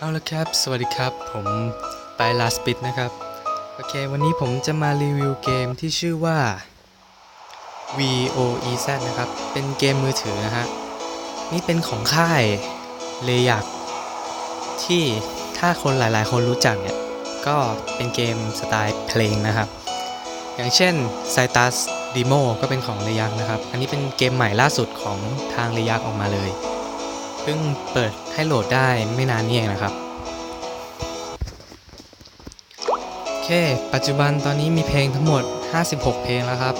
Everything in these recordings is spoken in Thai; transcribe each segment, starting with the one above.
เอาละครับ สวัสดีครับ ผมไปลาสปิดนะครับ โอเค วันนี้ผมจะมารีวิวเกมที่ชื่อว่า VOEZ นะครับ เป็นเกมมือถือนะฮะ นี่เป็นของค่ายเลยักที่ถ้าคนหลายๆ คนรู้จักเนี่ย ก็เป็นเกมสไตล์เพลงนะครับ อย่างเช่น c y t u s Demo ก็เป็นของเลยักนะครับ อันนี้เป็นเกมใหม่ล่าสุดของทางเลยักออกมาเลย เพิ่งเปิดให้โหลดได้ไม่นานนี้เองนะครับ โอเค ปัจจุบันตอนนี้มีเพลงทั้งหมด 56 เพลงแล้วครับ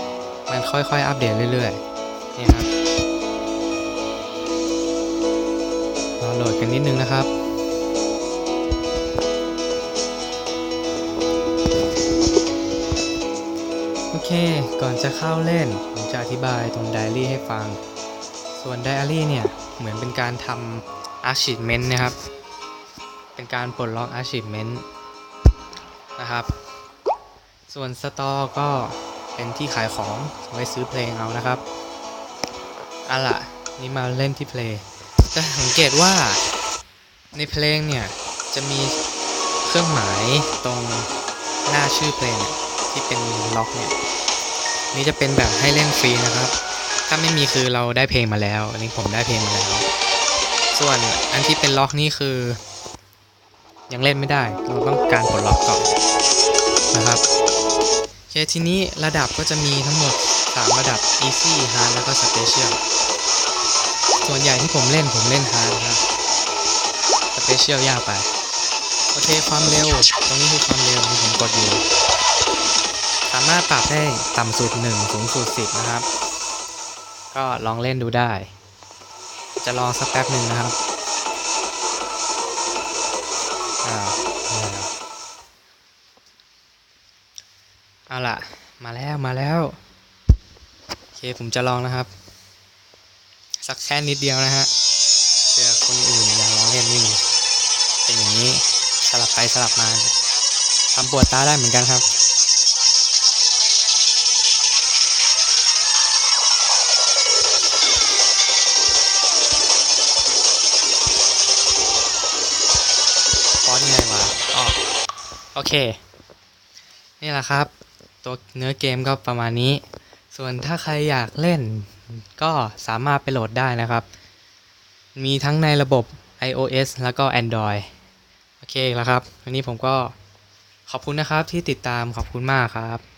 มันค่อยๆ อัปเดตเรื่อยๆ นี่ครับรอโหลดกันนิดนึงนะครับโอเค ก่อนจะเข้าเล่น ผมจะอธิบายตรงไดอารี่ให้ฟัง ส่วนไดอารี่เนี่ย เหมือนเป็นการทำ achievement นะครับ เป็นการปลดล็อก achievement นะครับ ส่วนสตอร์ก็เป็นที่ขายของไว้ซื้อเพลงเอานะครับเอาล่ะ นี่มาเล่นที่เพลงจะสังเกตว่าในเพลงเนี่ย จะมีเครื่องหมายตรงหน้าชื่อเพลงที่เป็นล็อกเนี่ย นี่จะเป็นแบบให้เล่นฟรีนะครับ ถ้าไม่มีคือเราได้เพลงมาแล้วอันนี้ผมได้เพลงมาแล้ว ส่วนอันที่เป็นล็อกนี่คือ ยังเล่นไม่ได้เราต้องการปลดล็อกก่อนนะครับโอเคทีนี้ระดับก็จะมีทั้งหมด 3 ระดับ easy hard แล้วก็ special ส่วนใหญ่ที่ผมเล่นผมเล่น hard ครับ special ยากไปโอเคความเร็ว ตรงนี้คือความเร็วที่ผมกดอยู่ สามารถปรับได้ต่ำสุด 1 สูงสุด 10 นะครับ ก็ลองเล่นดูได้ จะลองสักแป๊บหนึ่งนะครับอ้าวเอาล่ะ มาแล้วมาแล้วโอเคผมจะลองนะครับ สักแค่นิดเดียวนะฮะเพื่อคนอื่นอยากลองเล่นนี่เป็นอย่างนี้สลับไปสลับมาทำปวดตาได้เหมือนกันครับ โอเค นี่แหละครับ ตัวเนื้อเกมก็ประมาณนี้ ส่วนถ้าใครอยากเล่น ก็สามารถไปโหลดได้นะครับ มีทั้งในระบบ iOS แล้วก็ Android โอเคแล้วครับ วันนี้ผมก็ขอบคุณนะครับที่ติดตามขอบคุณมากครับ